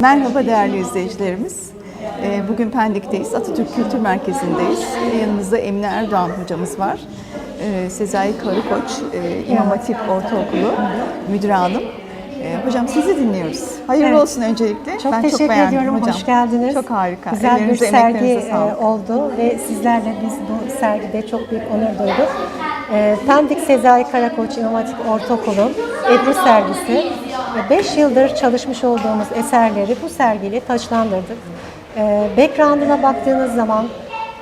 Merhaba değerli izleyicilerimiz. Ee, Bugün Pendik'teyiz, Atatürk Kültür Merkezi'ndeyiz. Yanımızda Emine Erdoğan hocamız var. Ee, Sezai Karıkoç, e, İmam Hatip Ortaokulu Müdür Hanım. Ee, Hocam sizi dinliyoruz. Hayırlı Evet. olsun öncelikle. Çok ben teşekkür çok beğendim ediyorum. hocam. Hoş geldiniz. Çok harika. Güzel bir Ellerinize, sergi emeklerinize e, sağlık. oldu ve sizlerle biz bu sergide çok büyük onur duyduk. Pendik Sezai Karakoç İmam Hatip Ortaokulu Ebru sergisi. 5 yıldır çalışmış olduğumuz eserleri bu sergiyle taçlandırdık. E, background'una baktığınız zaman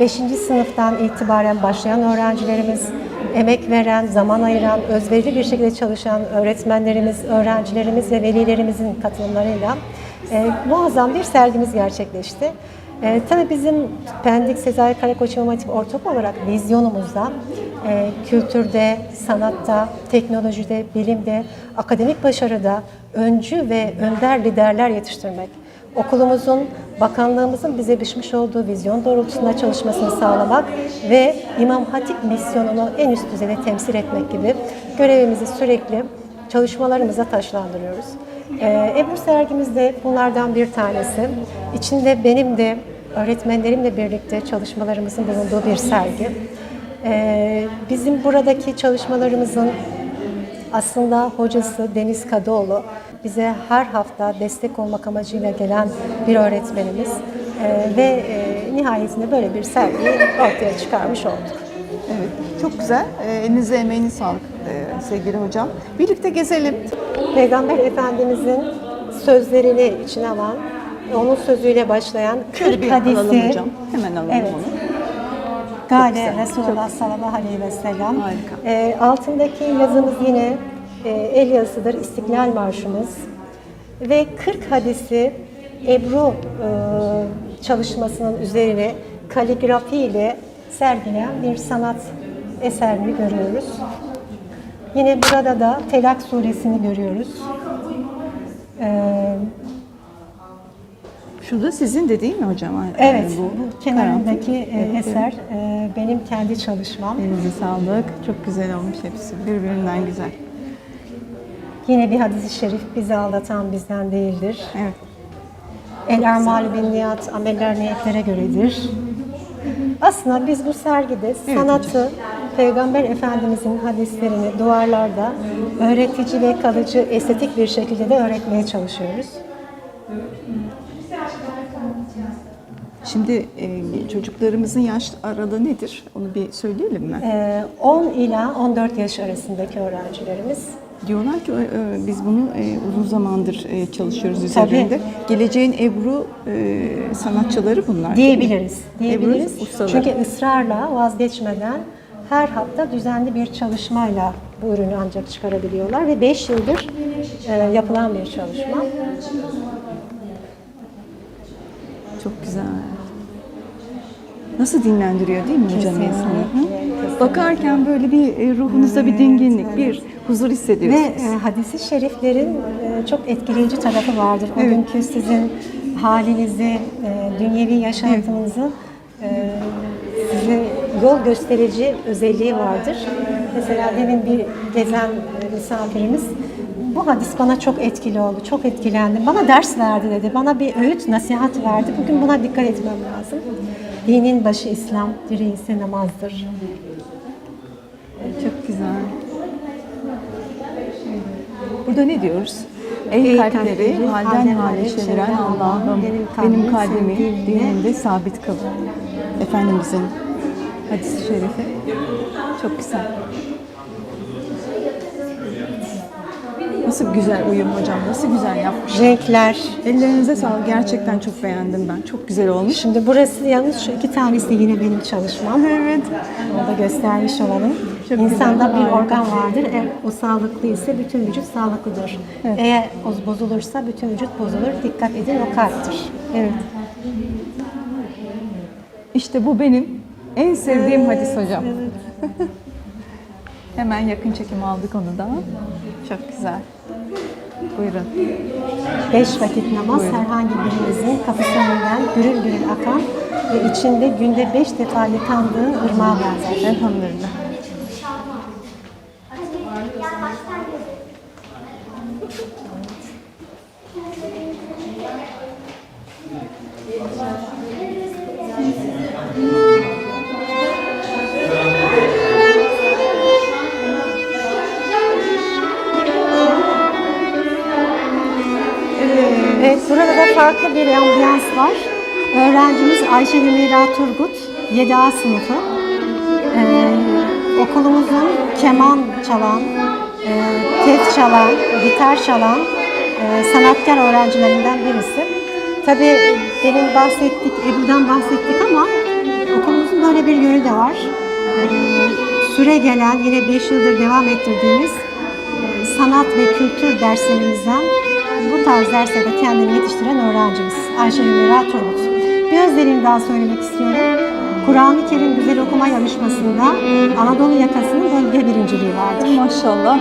5. sınıftan itibaren başlayan öğrencilerimiz, emek veren, zaman ayıran, özverili bir şekilde çalışan öğretmenlerimiz, öğrencilerimiz ve velilerimizin katılımlarıyla e, muazzam bir sergimiz gerçekleşti. E, tabii bizim Pendik Sezai Karakoç İmam Hatip Ortaokulu olarak vizyonumuzda e, kültürde, sanatta, teknolojide, bilimde, akademik başarıda öncü ve önder liderler yetiştirmek. Okulumuzun, bakanlığımızın bize biçmiş olduğu vizyon doğrultusunda çalışmasını sağlamak ve İmam Hatip misyonunu en üst düzeyde temsil etmek gibi görevimizi sürekli çalışmalarımıza taşlandırıyoruz. Ee, Ebru sergimiz de bunlardan bir tanesi. İçinde benim de öğretmenlerimle birlikte çalışmalarımızın bulunduğu bir sergi. Ee, bizim buradaki çalışmalarımızın aslında hocası Deniz Kadıoğlu bize her hafta destek olmak amacıyla gelen bir öğretmenimiz Ee, ve e, nihayetinde böyle bir sergiyi ortaya çıkarmış olduk. Evet, çok güzel. Elinize emeğinize sağlık sevgili hocam. Birlikte gezelim. Peygamber Efendimizin sözlerini içine alan, onun sözüyle başlayan Şöyle 40 bir alalım hadisi hocam. Hemen alalım Evet. onu. Gale Resulullah sallallahu aleyhi ve sellem. Harika. Ee, altındaki yazımız yine e, el yazısıdır, İstiklal Marşımız. Ve 40 hadisi Ebru e, çalışmasının üzerine kaligrafi ile sergileyen bir sanat eserini görüyoruz. Yine burada da Felak suresini görüyoruz. Ee, Şurada sizin de değil mi hocam? evet, Ee, bu, kenarındaki karanfil. e, Evet, eser e, benim kendi çalışmam. Elinize sağlık. Çok güzel olmuş hepsi. Birbirinden güzel. Yine bir hadis-i şerif bizi aldatan bizden değildir. Evet. El amal bin niyat, ameller niyetlere göredir. Aslında biz bu sergide sanatı, Peygamber Efendimizin hadislerini duvarlarda öğretici ve kalıcı, estetik bir şekilde de öğretmeye çalışıyoruz. Şimdi e, çocuklarımızın yaş aralığı nedir? Onu bir söyleyelim mi? Ee, 10 ila 14 yaş arasındaki öğrencilerimiz Diyorlar ki e, biz bunu e, uzun zamandır e, çalışıyoruz üzerinde. Geleceğin Ebru e, sanatçıları bunlar. diyebiliriz. Diyebiliriz. Ebru ustaları. Çünkü ısrarla vazgeçmeden her hafta düzenli bir çalışmayla bu ürünü ancak çıkarabiliyorlar ve 5 yıldır e, yapılan bir çalışma. Çok güzel. Nasıl dinlendiriyor değil mi hocam Kesinlikle, insanı? Bakarken böyle bir e, ruhunuza bir dinginlik, bir huzur Ve hissediyorsunuz. e, hadisi şeriflerin e, çok etkileyici tarafı vardır. O günkü sizin halinizi, e, dünyevi yaşantınızı e, size yol gösterici özelliği vardır. Mesela demin bir gezen misafirimiz bu hadis bana çok etkili oldu, çok etkilendim. Bana ders verdi dedi, bana bir öğüt, nasihat verdi. Bugün buna dikkat etmem lazım. Dinin başı İslam, direği ise namazdır. Çok güzel. Burada ne diyoruz? Ey kalpleri halden hale çeviren Allah'ım benim kalbimi dininde sabit kıl. Efendimizin hadisi şerifi. Çok güzel. Nasıl güzel uyum hocam, nasıl güzel yapmış. Renkler, Ellerinize sağlık. Gerçekten çok beğendim ben. Çok güzel olmuş. Şimdi burası yalnız şu iki tanesi yine benim çalışmam. Evet. Onu da göstermiş olalım. Çok İnsanda güzel, bir organ vardır. Eğer o sağlıklı ise bütün vücut sağlıklıdır. Eğer o bozulursa bütün vücut bozulur. Dikkat edin o kalptir. Evet. İşte bu benim en sevdiğim hadis hocam. Hemen yakın çekim aldık onu da. Çok güzel. Buyurun. Beş vakit namaz herhangi birimizin kapısı önünden gürül gürül akan ve içinde günde beş defa yıkandığı ırmağa benzer. Elhamdülillah. Farklı bir ambiyans var. Öğrencimiz Ayşe Hümeyra Turgut, 7A sınıfı. Ee, okulumuzun keman çalan, e, tef çalan, gitar çalan e, sanatkar öğrencilerinden birisi. Tabii demin bahsettik, Ebru'dan bahsettik ama okulumuzun böyle bir yönü de var. Ee, süre gelen, yine 5 yıldır devam ettirdiğimiz e, sanat ve kültür derslerimizden bu tarz derslerde kendini yetiştiren öğrencimiz Ayşe Hümeyra Turgut. Bir özelliğini daha söylemek istiyorum. Kur'an-ı Kerim Güzel Okuma Yarışması'nda Anadolu yakasının bölge birinciliği vardır. Maşallah.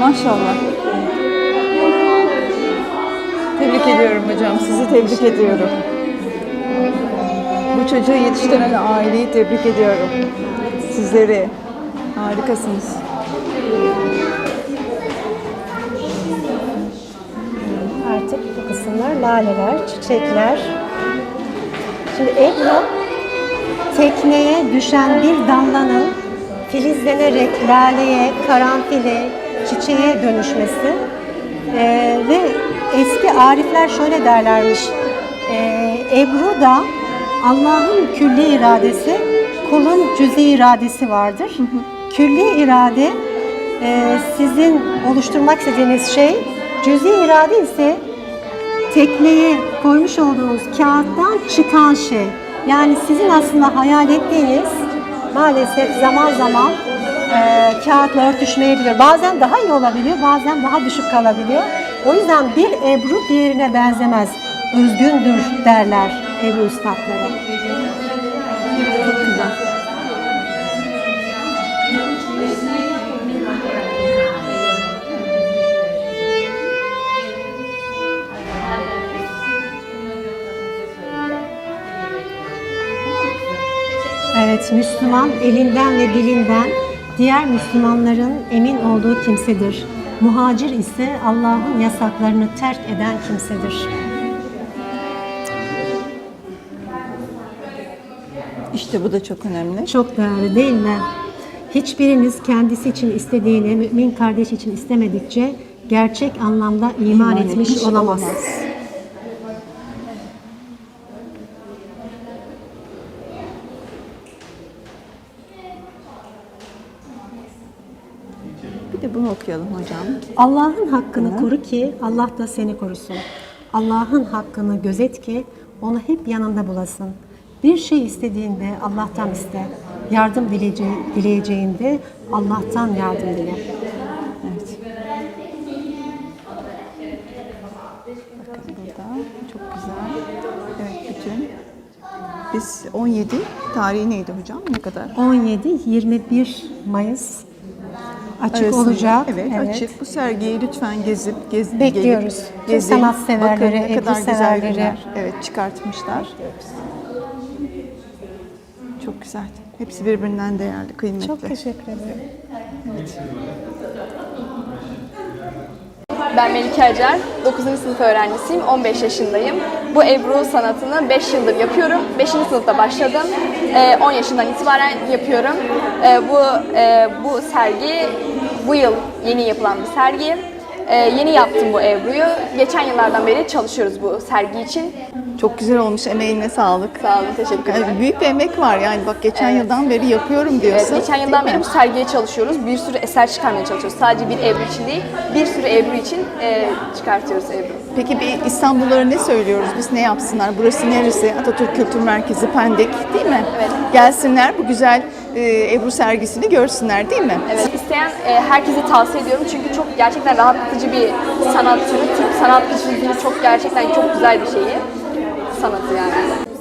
Maşallah. Tebrik ediyorum hocam. Sizi tebrik ediyorum. Bu çocuğu yetiştiren aileyi tebrik ediyorum. Sizleri. Harikasınız. Artık bu kısımlar laleler, çiçekler. Şimdi Ebru tekneye düşen bir damlanın filizlenerek laleye, karanfile, çiçeğe dönüşmesi. Ee, ve eski arifler şöyle derlermiş. Ee, Ebru da Allah'ın külli iradesi, kulun cüzi iradesi vardır. Külli irade e, sizin oluşturmak istediğiniz şey, cüzi irade ise tekneye koymuş olduğunuz kağıttan çıkan şey. Yani sizin aslında hayal ettiğiniz maalesef zaman zaman e, kağıtla örtüşmeyebiliyor. Bazen daha iyi olabiliyor, bazen daha düşük kalabiliyor. O yüzden bir Ebru diğerine benzemez. Özgündür derler Ebru üstadları. Çok güzel. Evet, Müslüman elinden ve dilinden diğer Müslümanların emin olduğu kimsedir. Muhacir ise Allah'ın yasaklarını terk eden kimsedir. İşte bu da çok önemli. Çok değerli değil mi? Hiçbiriniz kendisi için istediğini mümin kardeş için istemedikçe gerçek anlamda iman, etmiş, olamaz. Bir de bunu okuyalım hocam. Allah'ın hakkını koru ki Allah da seni korusun. Allah'ın hakkını gözet ki onu hep yanında bulasın. Bir şey istediğinde Allah'tan iste. Yardım dileyece- dileyeceğinde Allah'tan yardım dile. Evet. Bakın burada çok güzel. Evet bütün. Biz 17 tarihi neydi hocam? Ne kadar? 17-21 Mayıs açık Arasında. olacak. Evet, açık. Bu sergiyi lütfen gezip gez, Bekliyoruz. gelip gezin. sanatseverleri, Bakın ne kadar güzel günler. Evet çıkartmışlar. Çok güzel. Hepsi birbirinden değerli, kıymetli. Çok teşekkür ederim. Ben Melike Acar, 9. sınıf öğrencisiyim, 15 yaşındayım. Bu Ebru sanatını 5 yıldır yapıyorum. 5. sınıfta başladım, Ee, 10 yaşından itibaren yapıyorum. Ee, Bu e, bu sergi bu yıl yeni yapılan bir sergi. Ee, Yeni yaptım bu Ebru'yu. Geçen yıllardan beri çalışıyoruz bu sergi için. Çok güzel olmuş. Emeğine sağlık. Sağ olun, teşekkürler. Yani büyük bir emek var yani. Bak geçen yıldan beri yapıyorum diyorsun. Evet, geçen yıldan beri bu sergiye çalışıyoruz. Bir sürü eser çıkarmaya çalışıyoruz. Sadece bir Ebru için değil, bir sürü Ebru için e, çıkartıyoruz Ebru. Peki bir İstanbullulara ne söylüyoruz? Biz ne yapsınlar? Burası neresi? Atatürk Kültür Merkezi Pendik değil mi? Evet. Gelsinler bu güzel e, Ebru sergisini görsünler değil mi? Evet, isteyen e, herkese tavsiye ediyorum çünkü çok gerçekten rahatlatıcı bir sanat türü. Türk sanat kültürü çok gerçekten çok güzel bir şeyi. Sanatı yani.